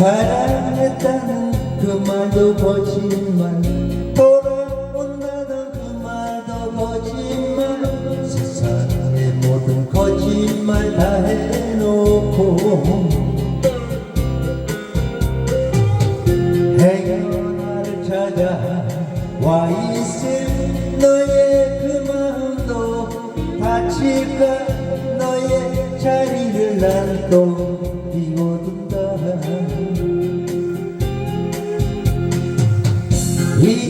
사랑했다는 그 말도 거짓말. 돌아온다는 그 말도 거짓말. 세상의 모든 거짓말 다 해놓고 행여 나를 찾아 와 있을 너의 그 마음도 다칠까? 너의 자리를 난또 비워둔다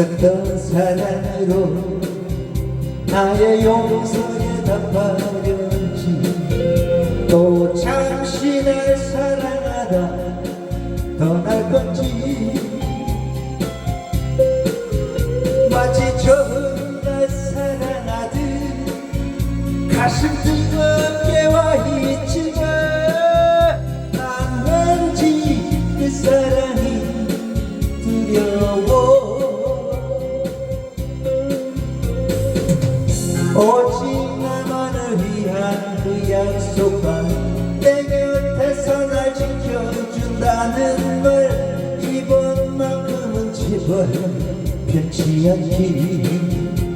어떤 사랑으로 나의 용서에 답하려지 또 잠시 날 사랑하다 떠날 건지 마치 처음 날 사랑하듯 가슴 뜨 그 약속만 내 곁에서 날 지켜준다는 말 이번만큼은 제발 변치 않기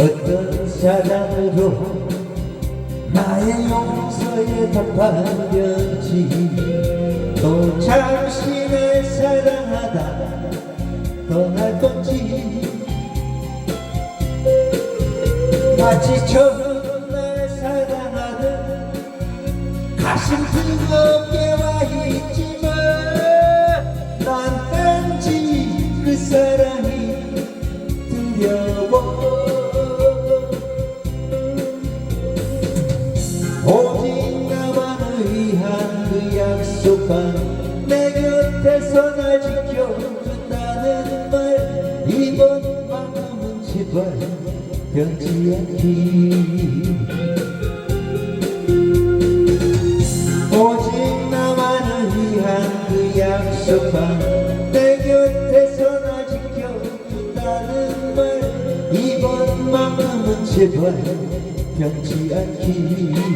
어떤 사랑으로 나의 용서에 답하려지 또 잠시 날 사랑하다 떠날 건지 마치 처음 날 사랑하듯 가슴 뜨겁게 약속한 내 곁에서 날 지켜준다는 말. 이번만큼은 제발 변치 않기. 오직 나만을 위한 그 약속한 내 곁에서 날 지켜준다는 말. 이번만큼은 제발 변치 않기